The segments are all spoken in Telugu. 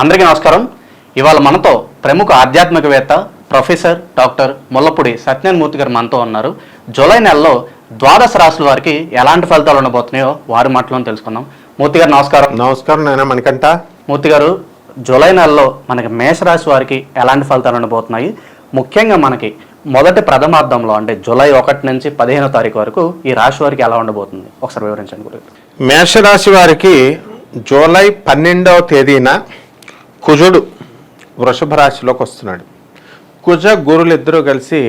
అందరికీ నమస్కారం. ఇవాళ మనతో ప్రముఖ ఆధ్యాత్మికవేత్త ప్రొఫెసర్ డాక్టర్ ముల్లపూడి సత్యనారాయణమూర్తి గారు మనతో ఉన్నారు. జూలై నెలలో ద్వాదశ రాశుల వారికి ఎలాంటి ఫలితాలు ఉండబోతున్నాయో వారి మాటలను తెలుసుకుందాం. మూర్తి గారు నమస్కారం. నమస్కారం నాయన మణికంఠ. మూర్తి గారు జూలై నెలలో మనకి మేషరాశి వారికి ఎలాంటి ఫలితాలు ఉండబోతున్నాయి? ముఖ్యంగా మనకి మొదటి ప్రథమార్థంలో అంటే జూలై ఒకటి నుంచి పదిహేనో తారీఖు వరకు ఈ రాశి వారికి ఎలా ఉండబోతుంది? ఒకసారి వివరించండి మేషరాశి వారికి జూలై పన్నెండవ తేదీన కుజుడు వృషభ రాశిలోకి వస్తున్నాడు. కుజ గురులు ఇద్దరూ కలిసి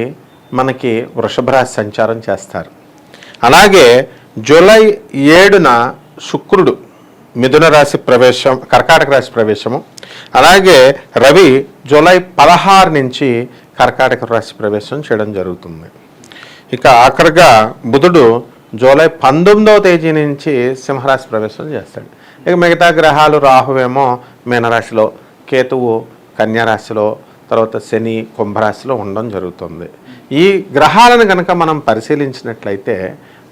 మనకి వృషభ రాశి సంచారం చేస్తారు. అలాగే జూలై ఏడున శుక్రుడు మిథున రాశి ప్రవేశం కర్కాటక రాశి ప్రవేశము. అలాగే రవి జూలై పదహారు నుంచి కర్కాటక రాశి ప్రవేశం చేయడం జరుగుతుంది. ఇక ఆఖరిగా బుధుడు జూలై పంతొమ్మిదవ తేదీ నుంచి సింహరాశి ప్రవేశం చేస్తాడు. ఇక మిగతా గ్రహాలు రాహువేమో మీనరాశిలో కేతువు కన్యారాశిలో తర్వాత శని కుంభరాశిలో ఉండడం జరుగుతుంది. ఈ గ్రహాలను కనుక మనం పరిశీలించినట్లయితే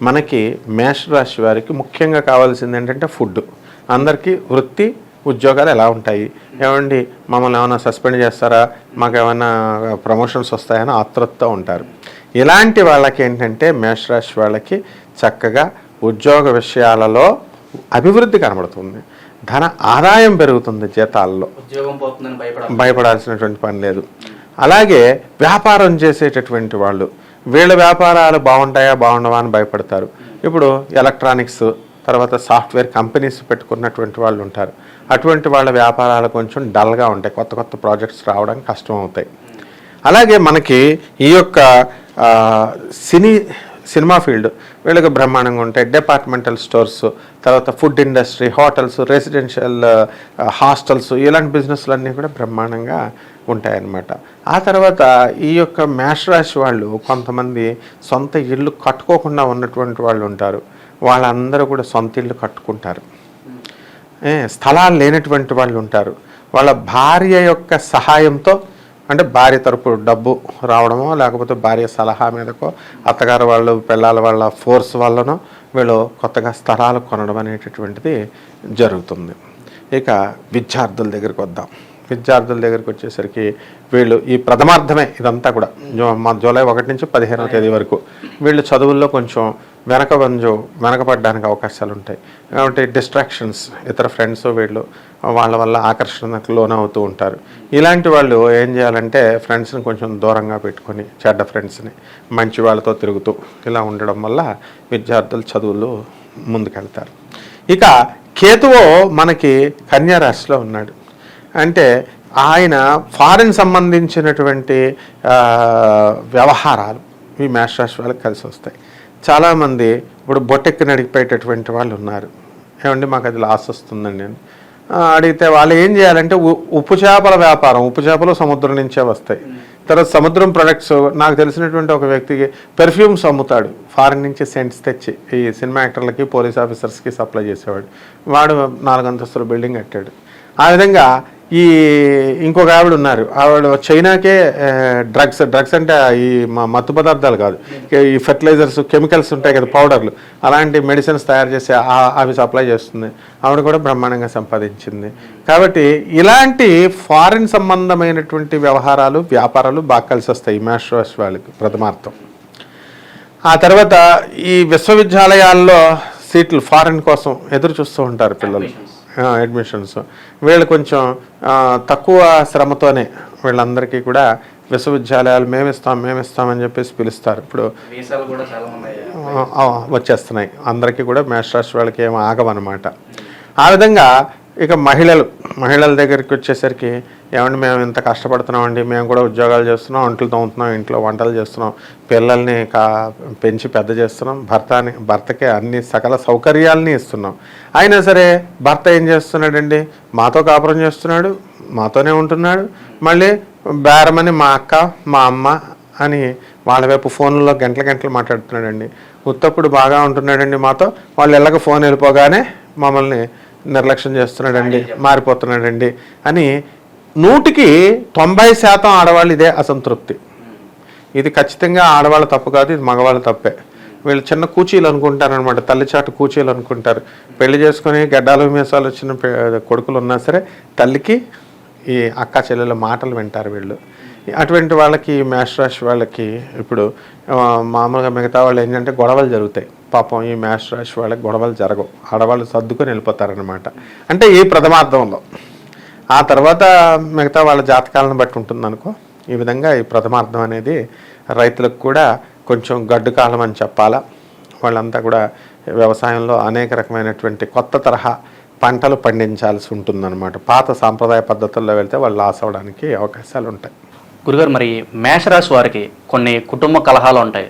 మనకి మేషరాశి వారికి ముఖ్యంగా కావాల్సింది ఏంటంటే ఫుడ్. అందరికీ వృత్తి ఉద్యోగాలు ఎలా ఉంటాయి? ఏమండి మమ్మల్ని ఏమైనా సస్పెండ్ చేస్తారా? మాకు ఏమైనా ప్రమోషన్స్ వస్తాయని ఆతృతతో ఉంటారు. ఇలాంటి వాళ్ళకి ఏంటంటే మేషరాశి వాళ్ళకి చక్కగా ఉద్యోగ విషయాలలో అభివృద్ధి కనబడుతుంది. ధన ఆదాయం పెరుగుతుంది జీతాల్లో. భయపడాల్సినటువంటి పని లేదు. అలాగే వ్యాపారం చేసేటటువంటి వాళ్ళు వీళ్ళ వ్యాపారాలు బాగుంటాయా బాగుండవా అని భయపడతారు. ఇప్పుడు ఎలక్ట్రానిక్స్ తర్వాత సాఫ్ట్వేర్ కంపెనీస్ పెట్టుకున్నటువంటి వాళ్ళు ఉంటారు. అటువంటి వాళ్ళ వ్యాపారాలు కొంచెం డల్గా ఉంటాయి. కొత్త కొత్త ప్రాజెక్ట్స్ రావడం కష్టం అవుతాయి అలాగే మనకి ఈ యొక్క సినీ సినిమా ఫీల్డ్. వీళ్ళకి బ్రహ్మాండంగా ఉంటాయి. డిపార్ట్మెంటల్ స్టోర్స్ తర్వాత food industry hotels residential hostels ఇలాంటి బిజినెస్లు కూడా బ్రహ్మాండంగా ఉంటాయన్నమాట. ఆ తర్వాత ఈ యొక్క మేషరాశి వాళ్ళు కొంతమంది సొంత ఇల్లు కట్టుకోకుండా ఉన్నటువంటి వాళ్ళు ఉంటారు. వాళ్ళందరూ కూడా సొంత ఇల్లు కట్టుకుంటారు. స్థలాలు లేనటువంటి వాళ్ళు ఉంటారు. వాళ్ళ భార్య యొక్క సహాయంతో అంటే భార్య తరపు డబ్బు రావడమో లేకపోతే భార్య సలహా మీదకో అత్తగారు వాళ్ళు పిల్లల వాళ్ళ ఫోర్స్ వల్లనో వీళ్ళు కొత్తగా స్థలాలు కొనడం అనేటటువంటిది జరుగుతుంది. ఇక విద్యార్థుల దగ్గరికి వద్దాం. విద్యార్థుల దగ్గరికి వచ్చేసరికి వీళ్ళు ఈ ప్రథమార్థమే ఇదంతా కూడా. జూ- మా జూలై ఒకటి నుంచి పదిహేనవ తేదీ వరకు. వీళ్ళు చదువుల్లో కొంచెం వెనక కొంచెం వెనకపడడానికి అవకాశాలు ఉంటాయి కాబట్టి డిస్ట్రాక్షన్స్ ఇతర ఫ్రెండ్స్ వీళ్ళు వాళ్ళ వల్ల ఆకర్షణకు లోనవుతూ ఉంటారు. ఇలాంటి వాళ్ళు ఏం చేయాలంటే ఫ్రెండ్స్ని కొంచెం దూరంగా పెట్టుకొని చెడ్డ ఫ్రెండ్స్ని మంచి వాళ్ళతో తిరుగుతూ ఇలా ఉండడం వల్ల విద్యార్థులు చదువులు ముందుకెళ్తారు. ఇక కేతువు మనకి కన్యారాశిలో ఉన్నాడు. అంటే ఆయన ఫారిన్ సంబంధించినటువంటి వ్యవహారాలు ఈ మేషరాశి వాళ్ళకి కలిసి వస్తాయి చాలామంది ఇప్పుడు బొట్టెక్కి నడిపేటటువంటి వాళ్ళు ఉన్నారు. ఏమండి మాకు అది లాస్ వస్తుందండి అని. అడిగితే వాళ్ళు ఏం చేయాలంటే ఉ- ఉప్పు చేపల వ్యాపారం ఉప్పు చేపలు సముద్రం నుంచే వస్తాయి. తర్వాత సముద్రం ప్రొడక్ట్స్ నాకు తెలిసినటువంటి ఒక వ్యక్తికి పెర్ఫ్యూమ్స్ అమ్ముతాడు. ఫారిన్ నుంచి సెంట్స్ తెచ్చి ఈ సినిమా యాక్టర్లకి పోలీస్ ఆఫీసర్స్కి సప్లై చేసేవాడు. వాడు నాలుగు అంతస్తుల బిల్డింగ్ కట్టాడు. ఆ విధంగా ఈ ఇంకొక ఆవిడ ఉన్నారు. ఆవిడ చైనాకే డ్రగ్స్ డ్రగ్స్ అంటే ఈ మ- మత్తు పదార్థాలు కాదు. ఈ ఫెర్టిలైజర్స్ కెమికల్స్ ఉంటాయి కదా పౌడర్లు అలాంటి మెడిసిన్స్ తయారు చేసి ఆ- అవి సప్లై చేస్తుంది. ఆవిడ కూడా బ్రహ్మాండంగా సంపాదించింది. కాబట్టి ఇలాంటి ఫారిన్ సంబంధమైనటువంటి వ్యవహారాలు వ్యాపారాలు బాగా కలిసి వస్తాయి ఈ మేషరాశి వాళ్ళకి ప్రథమార్థం. ఆ తర్వాత ఈ విశ్వవిద్యాలయాల్లో సీట్లు ఫారెన్ కోసం ఎదురు చూస్తూ ఉంటారు పిల్లలు. అడ్మిషన్స్ వీళ్ళు కొంచెం తక్కువ శ్రమతోనే వీళ్ళందరికీ కూడా విశ్వవిద్యాలయాలు మేమిస్తాం మేమిస్తామని చెప్పేసి పిలుస్తారు. ఇప్పుడు వచ్చేస్తున్నాయి. అందరికీ కూడా మేషరాశి వాళ్ళకి ఏమో ఆగవన్నమాట ఆ విధంగా ఇక మహిళలు మహిళల దగ్గరికి వచ్చేసరికి ఏమండి మేము ఇంత కష్టపడుతున్నామండి మేము కూడా ఉద్యోగాలు చేస్తున్నాం వంటలు తోముతున్నాం ఇంట్లో వంటలు చేస్తున్నాం పిల్లల్ని కా పెంచి పెద్ద చేస్తున్నాం భర్తని భర్తకి అన్ని సకల సౌకర్యాలని ఇస్తున్నాం. అయినా సరే భర్త ఏం చేస్తున్నాడండి? మాతో కాపురం చేస్తున్నాడు మాతోనే ఉంటున్నాడు. మళ్ళీ బేరమని మా అక్క మా అమ్మ అని వాళ్ళ వైపు ఫోన్లో గంటల గంటలు మాట్లాడుతున్నాడండి. ఉత్తప్పుడు బాగా ఉంటున్నాడండి మాతో. వాళ్ళు ఎలాగ ఫోన్ వెళ్ళిపోగానే మమ్మల్ని నిర్లక్ష్యం చేస్తున్నాడండి మారిపోతున్నాడండి అని నూటికి తొంభై శాతం ఆడవాళ్ళు ఇదే అసంతృప్తి. ఇది ఖచ్చితంగా ఆడవాళ్ళ తప్పు కాదు ఇది మగవాళ్ళ తప్పే. వీళ్ళు చిన్న కూచీలు అనుకుంటారు అనమాట తల్లిచాటు కూచీలు అనుకుంటారు. పెళ్ళి చేసుకుని గడ్డాలు మీసాలు వచ్చిన కొడుకులు ఉన్నా సరే తల్లికి ఈ అక్క చెల్లెల మాటలు వింటారు వీళ్ళు. అటువంటి వాళ్ళకి మ్యాష్ రాశి వాళ్ళకి ఇప్పుడు మామూలుగా మిగతా వాళ్ళు ఏంటంటే గొడవలు జరుగుతాయి. పాపం ఈ మ్యాష్ రాశి వాళ్ళకి గొడవలు జరగవు. ఆడవాళ్ళు సర్దుకొని వెళ్ళిపోతారనమాట అంటే ఈ ప్రథమార్థంలో. ఆ తర్వాత మిగతా వాళ్ళ జాతకాలను బట్టి ఉంటుంది అనుకో ఈ విధంగా ఈ ప్రథమార్థం అనేది రైతులకు కూడా కొంచెం గడ్డు కాలం అని చెప్పాలా. వాళ్ళంతా కూడా వ్యవసాయంలో అనేక రకమైనటువంటి కొత్త తరహా పంటలు పండించాల్సి ఉంటుందన్నమాట. పాత సాంప్రదాయ పద్ధతుల్లో వెళ్తే వాళ్ళు లాస్ అవ్వడానికి అవకాశాలు ఉంటాయి. గురుగారు మరి మేషరాశి వారికి కొన్ని కుటుంబ కలహాలు ఉంటాయి.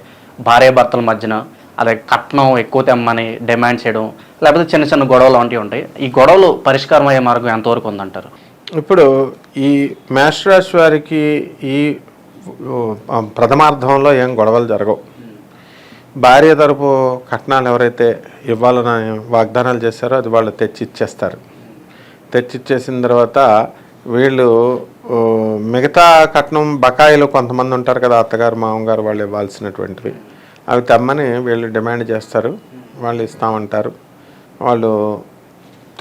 భార్యాభర్తల మధ్యన అదే కట్నం ఎక్కువ తెమ్మని డిమాండ్ చేయడం లేకపోతే చిన్న చిన్న గొడవలు వంటివి ఉంటాయి. ఈ గొడవలు పరిష్కారం అయ్యే మార్గం ఎంతవరకు ఉందంటారు? ఇప్పుడు ఈ మేష రాశి వారికి ఈ ప్రథమార్థంలో ఏం గొడవలు జరగవు. భార్య తరపు కట్నాలు ఎవరైతే ఇవ్వాలని వాగ్దానాలు చేశారో అది వాళ్ళు తెచ్చి ఇచ్చేస్తారు తెచ్చి ఇచ్చేసిన తర్వాత వీళ్ళు మిగతా కట్నం బకాయిలు కొంతమంది ఉంటారు కదా అత్తగారు మామగారు వాళ్ళు ఇవ్వాల్సినటువంటివి. అవి తెమ్మని వీళ్ళు డిమాండ్ చేస్తారు వాళ్ళు ఇస్తామంటారు. వాళ్ళు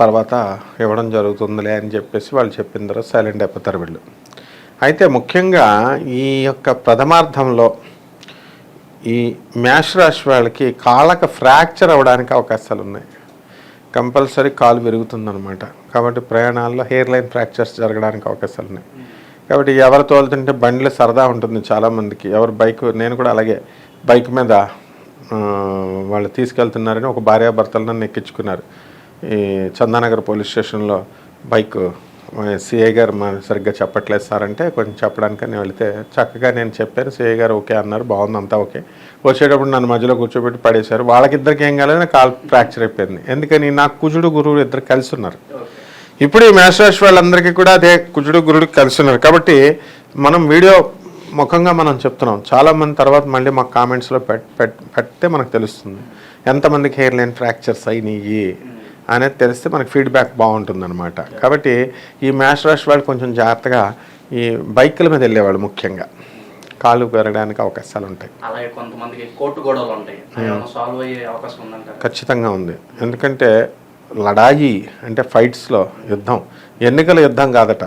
తర్వాత ఇవ్వడం జరుగుతుందిలే అని చెప్పేసి వాళ్ళు చెప్పిన తర్వాత సైలెంట్ అయిపోతారు వీళ్ళు. అయితే ముఖ్యంగా ఈ యొక్క ప్రథమార్థంలో ఈ మేష రాశి వాళ్ళకి కాళ్ళకు ఫ్రాక్చర్ అవ్వడానికి అవకాశాలు ఉన్నాయి. కంపల్సరీ కాలు విరుగుతుందనమాట కాబట్టి ప్రయాణాల్లో హెయిర్ లైన్ ఫ్రాక్చర్స్ జరగడానికి అవకాశాలు ఉన్నాయి. కాబట్టి ఎవరు తోలుతుంటే బండిలో సరదా ఉంటుంది చాలామందికి. ఎవరు బైక్ నేను కూడా అలాగే బైక్ మీద వాళ్ళు తీసుకెళ్తున్నారని ఒక భార్యాభర్తలను నన్ను ఎక్కించుకున్నారు. ఈ చందానగర్ పోలీస్ స్టేషన్లో బైక్ సిఐ గారు మన సరిగ్గా చెప్పట్లేదు సార్ అంటే కొంచెం చెప్పడానికి నేను వెళితే చక్కగా నేను చెప్పాను. సిఐ గారు ఓకే అన్నారు బాగుంది అంతా ఓకే. వచ్చేటప్పుడు నన్ను మధ్యలో కూర్చోబెట్టి పడేశారు. వాళ్ళకిద్దరికి ఏం కాలేదు నాకు కాల్ ఫ్రాక్చర్ అయిపోయింది. ఎందుకని నాకు కుజుడు గురువు ఇద్దరు కలిసి ఉన్నారు ఇప్పుడు ఈ మేషరాశి వాళ్ళందరికీ కూడా అదే కుజుడు గురుడు కలిసి ఉన్నారు కాబట్టి మనం వీడియో ముఖంగా మనం చెప్తున్నాం. చాలామంది తర్వాత మళ్ళీ మాకు కామెంట్స్లో పెట్ పెట్ పెడితే మనకు తెలుస్తుంది. ఎంతమందికి హెయిర్ లైన్ ఫ్రాక్చర్స్ అయినాయి అనేది తెలిస్తే మనకి ఫీడ్బ్యాక్ బాగుంటుంది అనమాట కాబట్టి ఈ మ్యాష్ రాశి వాళ్ళు కొంచెం జాగ్రత్తగా ఈ బైకుల మీద వెళ్ళేవాళ్ళు ముఖ్యంగా. కాళ్ళు పెరగడానికి అవకాశాలు ఉంటాయి. అలాగే కొంతమందికి కోర్టు గొడవలు ఉంటాయి. సాల్వ్ అయ్యే అవకాశం ఉందంటారు? ఖచ్చితంగా ఉంది. ఎందుకంటే లడాయి అంటే ఫైట్స్లో యుద్ధం. ఎన్నికల యుద్ధం కాదట.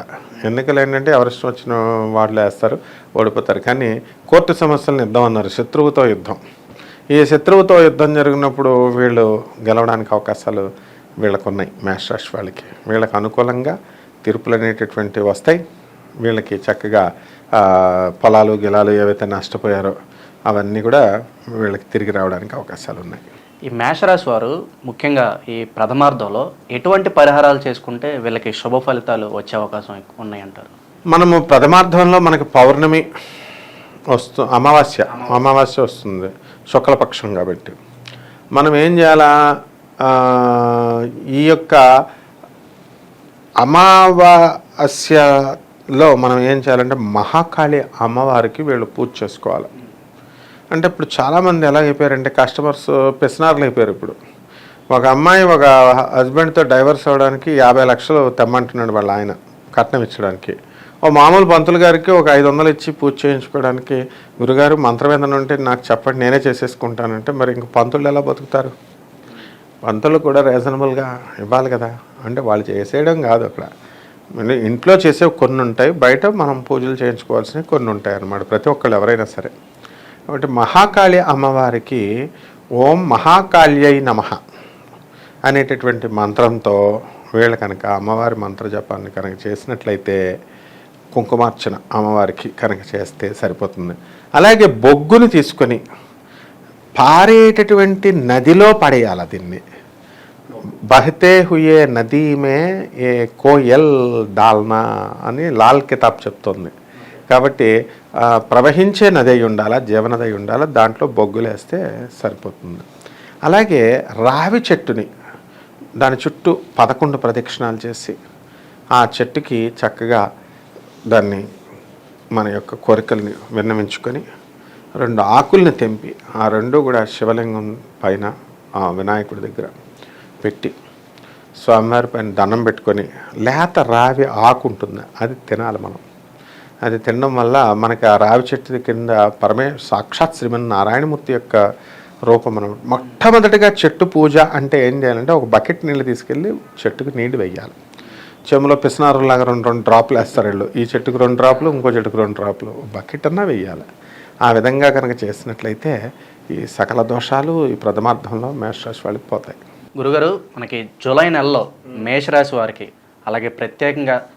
ఎన్నికలు ఏంటంటే ఎవరిష్టం వచ్చిన వాళ్ళు వేస్తారు ఓడిపోతారు. కానీ కోర్టు సమస్యలను యుద్ధం అన్నారు. శత్రువుతో యుద్ధం. ఈ శత్రువుతో యుద్ధం జరిగినప్పుడు వీళ్ళు గెలవడానికి అవకాశాలు వీళ్ళకు ఉన్నాయి మ్యాష్ రాశి వాళ్ళకి. వీళ్ళకి అనుకూలంగా తీర్పులు అనేటటువంటివి వస్తాయి. వీళ్ళకి చక్కగా పొలాలు గిలాలు ఏవైతే నష్టపోయారో అవన్నీ కూడా వీళ్ళకి తిరిగి రావడానికి అవకాశాలు ఉన్నాయి. ఈ మేషరాశి వారు ముఖ్యంగా ఈ ప్రథమార్థంలో ఎటువంటి పరిహారాలు చేసుకుంటే వీళ్ళకి శుభ ఫలితాలు వచ్చే అవకాశం ఉన్నాయంటారు? మనము ప్రథమార్థంలో మనకి పౌర్ణమి వస్తు అమావాస్య. అమావాస్య వస్తుంది శుక్లపక్షం కాబట్టి. మనం ఏం చేయాలా? ఈ యొక్క అమావాస్యలో మనం ఏం చేయాలంటే మహాకాళి అమ్మవారికి వీళ్ళు పూజ చేసుకోవాలి. అంటే ఇప్పుడు చాలామంది ఎలా అయిపోయారంటే కస్టమర్స్ పెసినార్లు అయిపోయారు ఇప్పుడు. ఒక అమ్మాయి ఒక హస్బెండ్తో డైవర్స్ అవ్వడానికి యాభై లక్షలు తెమ్మంటున్నాడు వాళ్ళ ఆయన కట్నం ఇచ్చడానికి. ఓ మామూలు పంతులు గారికి ఒక ఐదు వందలు ఇచ్చి పూజ చేయించుకోవడానికి గురుగారు మంత్రం ఏదైనా ఉంటే నాకు చెప్పండి నేనే చేసేసుకుంటానంటే మరి ఇంక పంతులు ఎలా బతుకుతారు? పంతులు కూడా రీజనబుల్గా ఇవ్వాలి కదా. అంటే వాళ్ళు చేసేయడం కాదు అక్కడ. ఇంట్లో చేసే కొన్ని ఉంటాయి బయట మనం పూజలు చేయించుకోవాల్సినవి కొన్ని ఉంటాయి అన్నమాట ప్రతి ఒక్కళ్ళు ఎవరైనా సరే. కాబట్టి మహాకాళి అమ్మవారికి ఓం మహాకాళ్యై నమః అనేటటువంటి మంత్రంతో వీళ్ళు కనుక అమ్మవారి మంత్ర జపాన్ని కనుక చేసినట్లయితే కుంకుమార్చన అమ్మవారికి కనుక చేస్తే సరిపోతుంది. అలాగే బొగ్గును తీసుకొని పారేటటువంటి నదిలో పడేయాలి దీన్ని. బహతే హుయే నదీమే ఏ కోయల్ డాల్నా అని లాల్ కితాబ్ చెప్తుంది. కాబట్టి ప్రవహించే నది అయి ఉండాలా జీవనది అయి ఉండాలా దాంట్లో బొగ్గులేస్తే సరిపోతుంది. అలాగే రావి చెట్టుని దాని చుట్టూ పదకొండు ప్రదక్షిణాలు చేసి ఆ చెట్టుకి చక్కగా దాన్ని మన యొక్క కోరికల్ని విన్నవించుకొని రెండు ఆకుల్ని తెంపి ఆ రెండు కూడా శివలింగం పైన ఆ వినాయకుడి దగ్గర పెట్టి స్వామివారి పైన దండం పెట్టుకొని లేత రావి ఆకు ఉంటుంది. అది తినాలి మనం. అది తినడం వల్ల మనకి ఆ రావి చెట్టు కింద పరమే సాక్షాత్ శ్రీమన్ నారాయణమూర్తి యొక్క రూపం అనమాట మొట్టమొదటిగా చెట్టు పూజ అంటే ఏం చేయాలంటే ఒక బకెట్ నీళ్ళు తీసుకెళ్ళి చెట్టుకు నీళ్ళు వేయాలి. చెములో పిసినారులాగా రెండు రెండు డ్రాప్లు వేస్తారు వీళ్ళు. ఈ చెట్టుకు రెండు డ్రాప్లు ఇంకో చెట్టుకు రెండు డ్రాప్లు. బకెట్ అన్నా వేయాలి. ఆ విధంగా కనుక చేసినట్లయితే ఈ సకల దోషాలు ఈ ప్రథమార్థంలో మేషరాశి వాళ్ళకి పోతాయి. గురుగారు మనకి జూలై నెలలో మేషరాశి వారికి అలాగే ప్రత్యేకంగా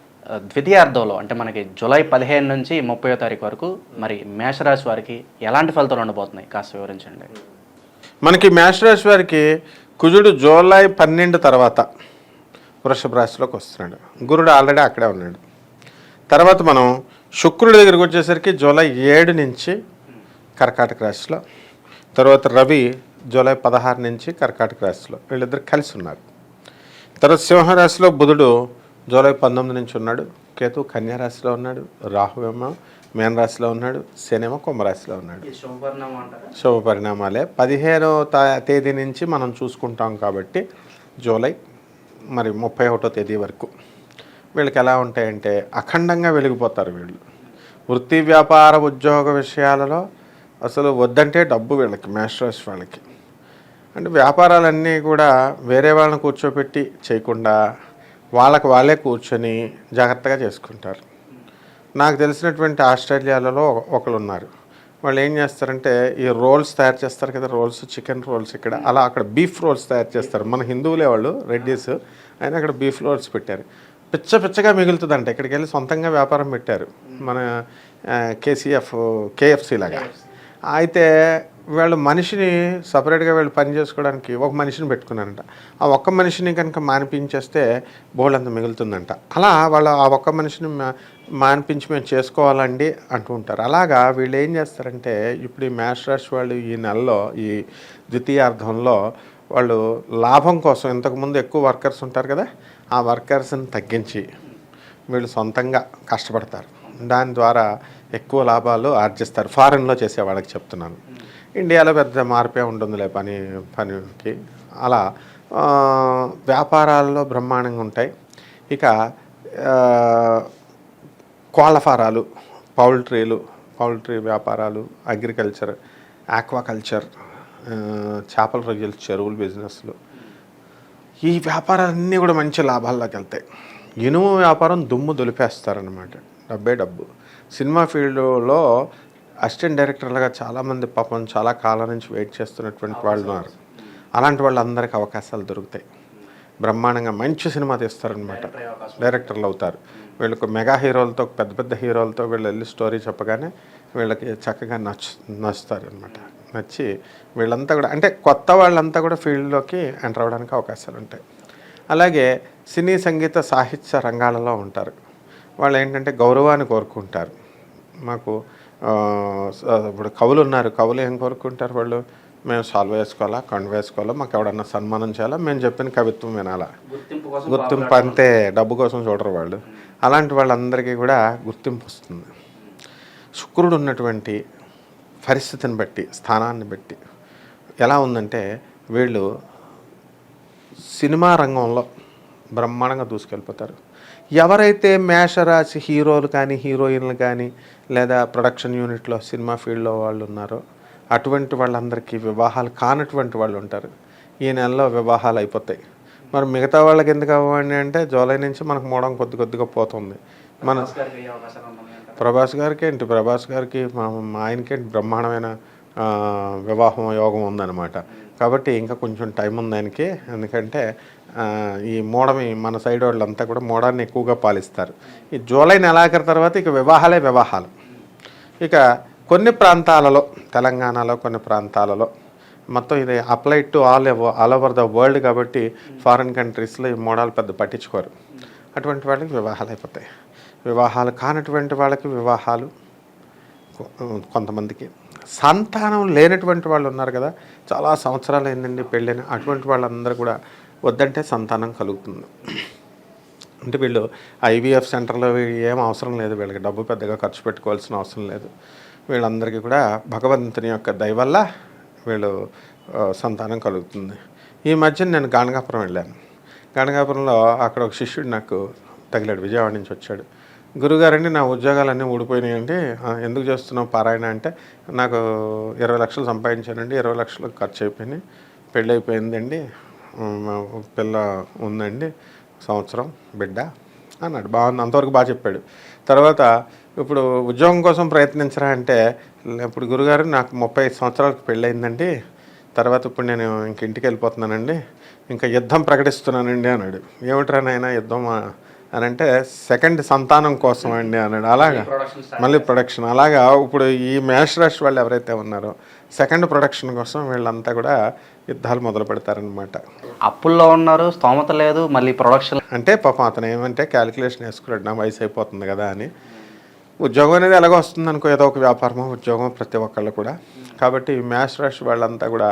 ద్వితీయార్థంలో అంటే మనకి జూలై పదిహేను నుంచి ముప్పై తారీఖు వరకు మరి మేషరాశి వారికి ఎలాంటి ఫలితాలు ఉండబోతున్నాయి? కాస్త వివరించండి. మనకి మేషరాశి వారికి కుజుడు జూలై పన్నెండు తర్వాత వృషభ రాశిలోకి వస్తున్నాడు. గురుడు ఆల్రెడీ అక్కడే ఉన్నాడు. తర్వాత మనం శుక్రుడి దగ్గరికి వచ్చేసరికి జూలై ఏడు నుంచి కర్కాటక రాశిలో తర్వాత రవి జూలై పదహారు నుంచి కర్కాటక రాశిలో వీళ్ళిద్దరు కలిసి ఉన్నారు. తర్వాత సింహరాశిలో బుధుడు జూలై పంతొమ్మిది నుంచి ఉన్నాడు. కేతు కన్యా రాశిలో ఉన్నాడు. రాహు ఏమో మేన రాశిలో ఉన్నాడు. శనేమో కుంభరాశిలో ఉన్నాడు. శుభ పరిణామాలే. పదిహేనో తా- తేదీ నుంచి మనం చూసుకుంటాం కాబట్టి జూలై మరి ముప్పై ఒకటో తేదీ వరకు వీళ్ళకి ఎలా ఉంటాయంటే అఖండంగా వెలిగిపోతారు వీళ్ళు. వృత్తి వ్యాపార ఉద్యోగ విషయాలలో అసలు వద్దంటే డబ్బు వీళ్ళకి మేస్టర్స్ వాళ్ళకి. అంటే వ్యాపారాలన్నీ కూడా వేరే వాళ్ళని కూర్చోపెట్టి చేయకుండా వాళ్ళకి వాళ్ళే కూర్చొని జాగ్రత్తగా చేసుకుంటారు. నాకు తెలిసినటువంటి ఆస్ట్రేలియాలలో ఒక- ఒకరు ఉన్నారు వాళ్ళు ఏం చేస్తారంటే ఈ రోల్స్ తయారు చేస్తారు కదా రోల్స్ చికెన్ రోల్స్ ఇక్కడ అలా అక్కడ బీఫ్ రోల్స్ తయారు చేస్తారు. మన హిందువులే వాళ్ళు రెడ్డీస్ ఆయన అక్కడ బీఫ్ రోల్స్ పెట్టారు. పిచ్చ పిచ్చగా మిగులుతుందంట. ఇక్కడికి వెళ్ళి సొంతంగా వ్యాపారం పెట్టారు. మన కేసీఎఫ్ కేఎఫ్సి లాగా. అయితే వీళ్ళు మనిషిని సపరేట్గా వీళ్ళు పని చేసుకోవడానికి ఒక మనిషిని పెట్టుకున్నారంట. ఆ ఒక్క మనిషిని కనుక మానిపించేస్తే బోళ్ళంత మిగులుతుందంట. అలా వాళ్ళు ఆ ఒక్క మనిషిని మానిపించి మేము చేసుకోవాలండి అంటూ ఉంటారు. అలాగా వీళ్ళు ఏం చేస్తారంటే ఇప్పుడు ఈ మ్యాష్ రాశి వాళ్ళు ఈ నెలలో ఈ ద్వితీయార్థంలో వాళ్ళు లాభం కోసం ఇంతకుముందు ఎక్కువ వర్కర్స్ ఉంటారు కదా ఆ వర్కర్స్ని తగ్గించి వీళ్ళు సొంతంగా కష్టపడతారు. దాని ద్వారా ఎక్కువ లాభాలు ఆర్జిస్తారు. ఫారెన్లో చేసే వాళ్ళకి చెప్తున్నాను. ఇండియాలో పెద్ద మార్పే ఉంటుందిలే పని పనికి. అలా వ్యాపారాల్లో బ్రహ్మాండంగా ఉంటాయి. ఇక కోళ్ళ ఫారాలు పౌల్ట్రీలు పౌల్ట్రీ వ్యాపారాలు అగ్రికల్చర్ ఆక్వాకల్చర్ చేపల రొయ్యలు చెరువులు బిజినెస్లు. ఈ వ్యాపారాలన్నీ కూడా మంచి లాభాల్లోకి వెళ్తాయి. ఇనుము వ్యాపారం దుమ్ము దులిపేస్తారనమాట డబ్బే డబ్బు. సినిమా ఫీల్డ్లో అసిస్టెంట్ డైరెక్టర్లుగా చాలామంది పాపం చాలా కాలం నుంచి వెయిట్ చేస్తున్నటువంటి వాళ్ళు ఉన్నారు. అలాంటి వాళ్ళందరికీ అవకాశాలు దొరుకుతాయి. బ్రహ్మాండంగా మంచి సినిమా తీస్తారనమాట డైరెక్టర్లు అవుతారు. వీళ్ళకు మెగా హీరోలతో పెద్ద పెద్ద హీరోలతో వీళ్ళు వెళ్ళి స్టోరీ చెప్పగానే వీళ్ళకి చక్కగా నచ్చు నచ్చుతారు అనమాట నచ్చి వీళ్ళంతా కూడా అంటే కొత్త వాళ్ళంతా కూడా ఫీల్డ్లోకి ఎంటర్ అవ్వడానికి అవకాశాలు ఉంటాయి అలాగే సినీ సంగీత సాహిత్య రంగాలలో ఉంటారు. వాళ్ళు ఏంటంటే గౌరవాన్ని కోరుకుంటారు. మాకు ఇప్పుడు కవులు ఉన్నారు. కవులు ఏం కోరుకుంటారు వాళ్ళు? మేము సాల్వ్ వేసుకోవాలా? కండు వేసుకోవాలా? మాకు ఎవడన్నా సన్మానం చేయాలా? మేము చెప్పిన కవిత్వం వినాలా? గుర్తింపు అంతే డబ్బు కోసం చూడరు వాళ్ళు. అలాంటి వాళ్ళందరికీ కూడా గుర్తింపు వస్తుంది. శుక్రుడు ఉన్నటువంటి పరిస్థితిని బట్టి స్థానాన్ని బట్టి ఎలా ఉందంటే వీళ్ళు సినిమా రంగంలో బ్రహ్మాండంగా దూసుకెళ్ళిపోతారు. ఎవరైతే మేషరాశి హీరోలు కానీ హీరోయిన్లు కానీ లేదా ప్రొడక్షన్ యూనిట్లో సినిమా ఫీల్డ్లో వాళ్ళు ఉన్నారో అటువంటి వాళ్ళందరికీ వివాహాలు కానటువంటి వాళ్ళు ఉంటారు. ఈ నెలలో వివాహాలు అయిపోతాయి. మరి మిగతా వాళ్ళకి ఎందుకు అవ్వండి అంటే జూలై నుంచి మనకు మూడం కొద్ది కొద్దిగా పోతుంది. మన ప్రభాస్ గారికి ఏంటి? ప్రభాస్ గారికి మా మా ఆయనకేంటి? బ్రహ్మాండమైన వివాహం యోగం ఉందన్నమాట. కాబట్టి ఇంకా కొంచెం టైం ఉంది ఆయనకి. ఎందుకంటే ఈ మూడమి మన సైడ్ వాళ్ళంతా కూడా మూడాన్ని ఎక్కువగా పాలిస్తారు. ఈ జూలై నెలాఖరు తర్వాత ఇక వివాహాలే వివాహాలు. ఇక కొన్ని ప్రాంతాలలో తెలంగాణలో కొన్ని ప్రాంతాలలో మొత్తం ఇది apply to all all over the world కాబట్టి ఫారిన్ కంట్రీస్లో ఈ మోడాలు పెద్ద పట్టించుకోరు. అటువంటి వాళ్ళకి వివాహాలు అయిపోతాయి. వివాహాలు కానటువంటి వాళ్ళకి వివాహాలు. కొంతమందికి సంతానం లేనటువంటి వాళ్ళు ఉన్నారు కదా చాలా సంవత్సరాలు అయిందండి పెళ్ళైన అటువంటి వాళ్ళందరూ కూడా వద్దంటే సంతానం కలుగుతుంది. అంటే వీళ్ళు ఐవీఎఫ్ సెంటర్లో ఏం అవసరం లేదు వీళ్ళకి డబ్బు పెద్దగా ఖర్చు పెట్టుకోవాల్సిన అవసరం లేదు. వీళ్ళందరికీ కూడా భగవంతుని యొక్క దయ వల్ల వీళ్ళు సంతానం కలుగుతుంది. ఈ మధ్య నేను గానగాపురం వెళ్ళాను. గానగాపురంలో అక్కడ ఒక శిష్యుడు నాకు తగిలాడు విజయవాడ నుంచి వచ్చాడు. గురుగారండి నా ఉద్యోగాలన్నీ ఊడిపోయినాయండి "ఆ, ఎందుకు చేస్తున్నావు పారాయణ అంటే నాకు ఇరవై లక్షలు సంపాదించానండి ఇరవై లక్షలు ఖర్చు అయిపోయినాయి. పెళ్ళి అయిపోయిందండి. మా పిల్ల ఉందండి సంవత్సరం బిడ్డ అన్నాడు. బాగుంది అంతవరకు బాగా చెప్పాడు. తర్వాత ఇప్పుడు ఉద్యోగం కోసం ప్రయత్నించరా అంటే ఇప్పుడు గురుగారు నాకు ముప్పై ఐదు సంవత్సరాలకు పెళ్ళయిందండి తర్వాత ఇప్పుడు నేను ఇంక ఇంటికి వెళ్ళిపోతున్నానండి. ఇంకా యుద్ధం ప్రకటిస్తున్నానండి అన్నాడు. ఏమిట్రా నాయన యుద్ధం అని అంటే సెకండ్ సంతానం కోసం అండి అన్నాడు. అలాగా? మళ్ళీ ప్రొడక్షన్ అలాగా ఇప్పుడు ఈ మేష రాశి వాళ్ళు ఎవరైతే ఉన్నారో సెకండ్ ప్రొడక్షన్ కోసం వీళ్ళంతా కూడా యుద్ధాలు మొదలు పెడతారనమాట అప్పుల్లో ఉన్నారు స్తోమత లేదు మళ్ళీ ప్రొడక్షన్ అంటే పాపం అతను ఏమంటే క్యాలిక్యులేషన్ వేసుకున్నాడు నా వయసు అయిపోతుంది కదా అని. ఉద్యోగం అనేది ఎలాగో వస్తుంది అనుకో ఏదో ఒక వ్యాపారమో ఉద్యోగం ప్రతి ఒక్కళ్ళు కూడా. కాబట్టి మ్యాథ్స్ రాశి వాళ్ళంతా కూడా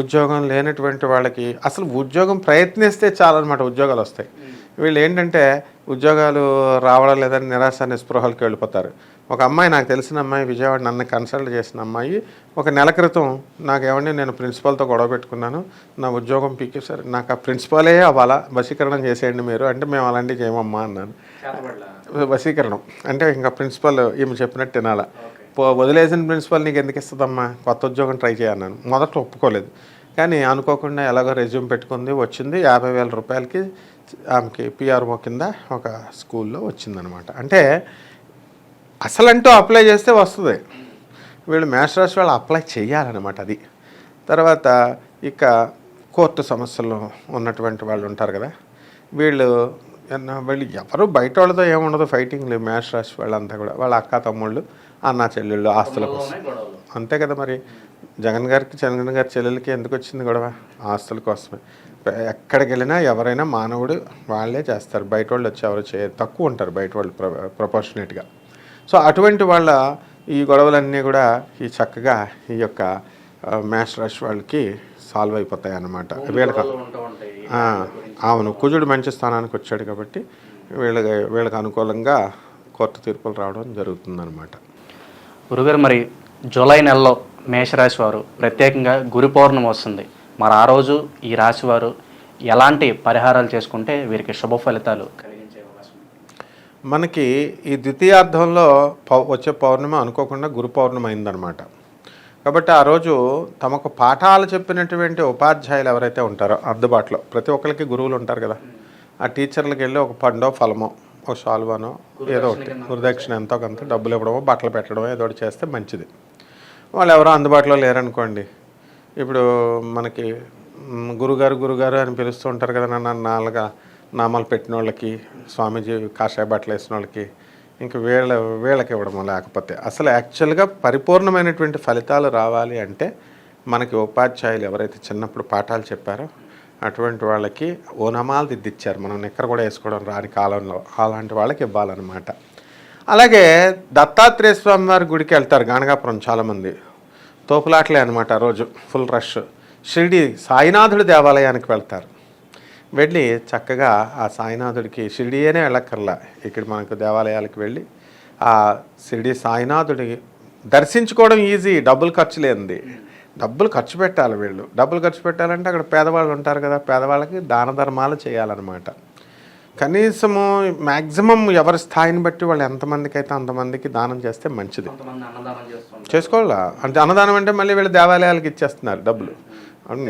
ఉద్యోగం లేనటువంటి వాళ్ళకి అసలు ఉద్యోగం ప్రయత్నిస్తే చాలన్నమాట ఉద్యోగాలు వస్తాయి. వీళ్ళు ఏంటంటే ఉద్యోగాలు రావడం లేదని నిరాశ నిస్పృహలకు వెళ్ళిపోతారు. ఒక అమ్మాయి నాకు తెలిసిన అమ్మాయి విజయవాడ నన్ను కన్సల్ట్ చేసిన అమ్మాయి ఒక నెల క్రితం నాకు ఏమండి నేను ప్రిన్సిపాల్తో గొడవ పెట్టుకున్నాను. నా ఉద్యోగం పీకేశారు నాకు ఆ ప్రిన్సిపాలే అవ్వాలా? వశీకరణం చేసేయండి మీరు. అంటే మేము అలాంటివి చేయమమ్మా అన్నాను. వశీకరణం. అంటే ఇంకా ప్రిన్సిపల్ ఈమె చెప్పినట్టు తినాలా? వదిలేసిన ప్రిన్సిపల్ నీకు ఎందుకు ఇస్తుందమ్మా? కొత్త ఉద్యోగం ట్రై చేయన్నాను మొదట ఒప్పుకోలేదు. కానీ అనుకోకుండా ఎలాగో రెజ్యూమ్ పెట్టుకుంది వచ్చింది యాభై వేల రూపాయలకి ఆమెకి పిఆర్ఓ కింద ఒక స్కూల్లో వచ్చిందనమాట. అంటే అసలంటూ అప్లై చేస్తే వస్తుంది. వీళ్ళు రాసి వాళ్ళు అప్లై చేయాలన్నమాట అది. తర్వాత ఇక కోర్టు సమస్యలు ఉన్నటువంటి వాళ్ళు ఉంటారు కదా వీళ్ళు వీళ్ళు ఎవరు బయట వాళ్ళతో ఏముండదు ఫైటింగ్ లేవు మ్యాథ్స్ రాసి వాళ్ళంతా కూడా. వాళ్ళ అక్క తమ్ముళ్ళు అన్న చెల్లెళ్ళు ఆస్తుల కోసం. అంతే కదా మరి. జగన్ గారికి జగన్ గారి చెల్లెలకి ఎందుకు వచ్చింది గొడవ? ఆస్తుల కోసమే. ఎక్కడికి వెళ్ళినా ఎవరైనా మానవుడు వాళ్ళే చేస్తారు. బయట వాళ్ళు వచ్చి ఎవరు చేయరు తక్కువ ఉంటారు బయట వాళ్ళు ప్ర ప్రపోర్షనేట్గా. సో అటువంటి వాళ్ళ ఈ గొడవలన్నీ కూడా ఈ చక్కగా ఈ యొక్క మ్యాథ్స్ రష్ వాళ్ళకి సాల్వ్ అయిపోతాయి అన్నమాట వీళ్ళకి ఆ, అవును. కుజుడు మంచి స్థానానికి వచ్చాడు కాబట్టి వీళ్ళకి వీళ్ళకి అనుకూలంగా కోర్టు తీర్పులు రావడం జరుగుతుందన్నమాట. గురుగారు మరి జూలై నెలలో మేషరాశి వారు ప్రత్యేకంగా గురు పౌర్ణమి వస్తుంది. మరి ఆ రోజు ఈ రాశి వారు ఎలాంటి పరిహారాలు చేసుకుంటే వీరికి శుభ ఫలితాలు కలిగించే అవకాశం ఉంది? మనకి ఈ ద్వితీయార్థంలో పౌ వచ్చే పౌర్ణమి అనుకోకుండా గురు పౌర్ణమి అయిందనమాట కాబట్టి ఆ రోజు తమకు పాఠాలు చెప్పినటువంటి ఉపాధ్యాయులు ఎవరైతే ఉంటారో అందుబాటులో ప్రతి ఒక్కరికి గురువులు ఉంటారు కదా. ఆ టీచర్లకు వెళ్ళి ఒక పండో ఫలమో ఒక సాల్వానో ఏదో ఒకటి గురుదక్షిణ ఎంతో కొంత డబ్బులు ఇవ్వడమో బట్టలు పెట్టడమో ఏదో ఒకటి చేస్తే మంచిది. వాళ్ళు ఎవరో అందుబాటులో లేరనుకోండి. ఇప్పుడు మనకి గురుగారు గురుగారు అని పిలుస్తూ ఉంటారు కదా నన్ను నాలుగా నామాలు పెట్టిన వాళ్ళకి స్వామీజీ కాషాయ బట్టలు వేసిన వాళ్ళకి ఇంక వీళ్ళ వీళ్ళకి ఇవ్వడం లేకపోతే. అసలు యాక్చువల్గా పరిపూర్ణమైనటువంటి ఫలితాలు రావాలి అంటే మనకి ఉపాధ్యాయులు ఎవరైతే చిన్నప్పుడు పాఠాలు చెప్పారో అటువంటి వాళ్ళకి ఓనమాలు దిద్దిచ్చారు. మనం నిక్కర కూడా వేసుకోవడం రాని కాలంలో అలాంటి వాళ్ళకి ఇవ్వాలన్నమాట. అలాగే దత్తాత్రేయ స్వామి వారి గుడికి వెళ్తారు. గానగాపురం చాలామంది. తోపులాట్లే అనమాట ఆ రోజు. Full rush. షిరిడి సాయినాథుడి దేవాలయానికి వెళ్తారు. వెళ్ళి చక్కగా ఆ సాయినాథుడికి షిరిడీనే వెళ్ళక్కర్లా. ఇక్కడ మనకు దేవాలయాలకు వెళ్ళి ఆ షిరిడి సాయినాథుడి దర్శించుకోవడం ఈజీ. డబ్బులు ఖర్చు లేనిది. డబ్బులు ఖర్చు పెట్టాలి వీళ్ళు. డబ్బులు ఖర్చు పెట్టాలంటే అక్కడ పేదవాళ్ళు ఉంటారు కదా. పేదవాళ్ళకి దాన ధర్మాలు చేయాలన్నమాట. కనీసము మ్యాక్సిమం ఎవరి స్థాయిని బట్టి వాళ్ళు ఎంతమందికి అయితే అంతమందికి దానం చేస్తే మంచిది. చేసుకోవాలా? అంటే అన్నదానం అంటే మళ్ళీ వీళ్ళ దేవాలయాలకు ఇచ్చేస్తున్నారు డబ్బులు.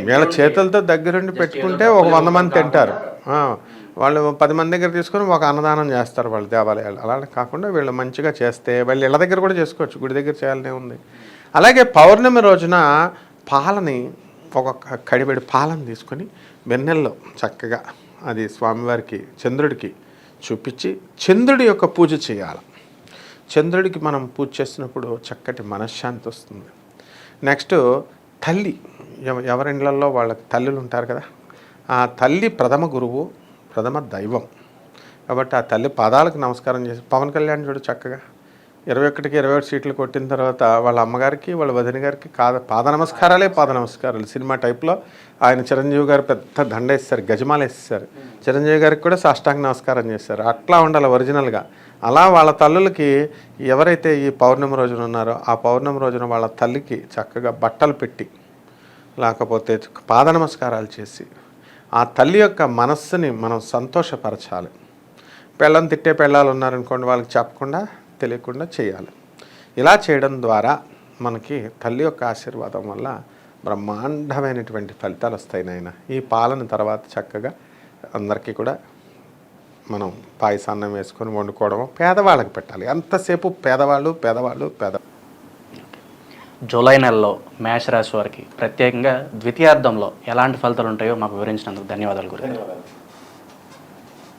వీళ్ళ చేతులతో దగ్గరుండి పెట్టుకుంటే ఒక వంద మంది తింటారు. వాళ్ళు పది మంది దగ్గర తీసుకొని ఒక అన్నదానం చేస్తారు వాళ్ళు దేవాలయాలు. అలా కాకుండా వీళ్ళు మంచిగా చేస్తే వాళ్ళు ఇళ్ళ దగ్గర కూడా చేసుకోవచ్చు గుడి దగ్గర చేయాలనే ఉంది. అలాగే పౌర్ణమి రోజున పాలని ఒక కడిబెడి పాలను తీసుకొని వెన్నెల్లో చక్కగా అది స్వామివారికి చంద్రుడికి చూపించి చంద్రుడి యొక్క పూజ చేయాలి. చంద్రుడికి మనం పూజ చేసినప్పుడు చక్కటి మనశ్శాంతి వస్తుంది. నెక్స్ట్ తల్లి. ఎవ- ఎవరిండ్లలో వాళ్ళ తల్లులు ఉంటారు కదా? ఆ తల్లి ప్రథమ గురువు ప్రథమ దైవం. కాబట్టి ఆ తల్లి పాదాలకు నమస్కారం చేసి పవన్ కళ్యాణ్ చూడు చక్కగా. ఇరవై ఒకటికి ఇరవై ఒకటి సీట్లు కొట్టిన తర్వాత వాళ్ళ అమ్మగారికి వాళ్ళ వదిన గారికి కాద పాద నమస్కారాలే పాద నమస్కారాలు సినిమా టైప్లో ఆయన చిరంజీవి గారు పెద్ద దండ వేస్తారు గజమాల వేస్తారు. చిరంజీవి గారికి కూడా సాష్టాంగ నమస్కారం చేస్తారు. అట్లా ఉండాలి ఒరిజినల్గా. అలా వాళ్ళ తల్లులకి ఎవరైతే ఈ పౌర్ణమి రోజున ఉన్నారో ఆ పౌర్ణమి రోజున వాళ్ళ తల్లికి చక్కగా బట్టలు పెట్టి లేకపోతే పాద నమస్కారాలు చేసి ఆ తల్లి యొక్క మనస్సుని మనం సంతోషపరచాలి. పెళ్ళం తిట్టే పెళ్ళాలు ఉన్నారనుకోండి వాళ్ళకి చెప్పకుండా తెలియకుండా చేయాలి. ఇలా చేయడం ద్వారా మనకి తల్లి యొక్క ఆశీర్వాదం వల్ల బ్రహ్మాండమైనటువంటి ఫలితాలు వస్తాయి నాయన. ఈ పాలన తర్వాత చక్కగా అందరికీ కూడా మనం పాయసాన్నం వేసుకొని వండుకోవడం పేదవాళ్ళకి పెట్టాలి. అంతసేపు పేదవాళ్ళు పేదవాళ్ళు పేద జూలై నెలలో మేష రాశి వారికి ప్రత్యేకంగా ద్వితీయార్థంలో ఎలాంటి ఫలితాలు ఉంటాయో మాకు వివరించినందుకు ధన్యవాదాలు గురు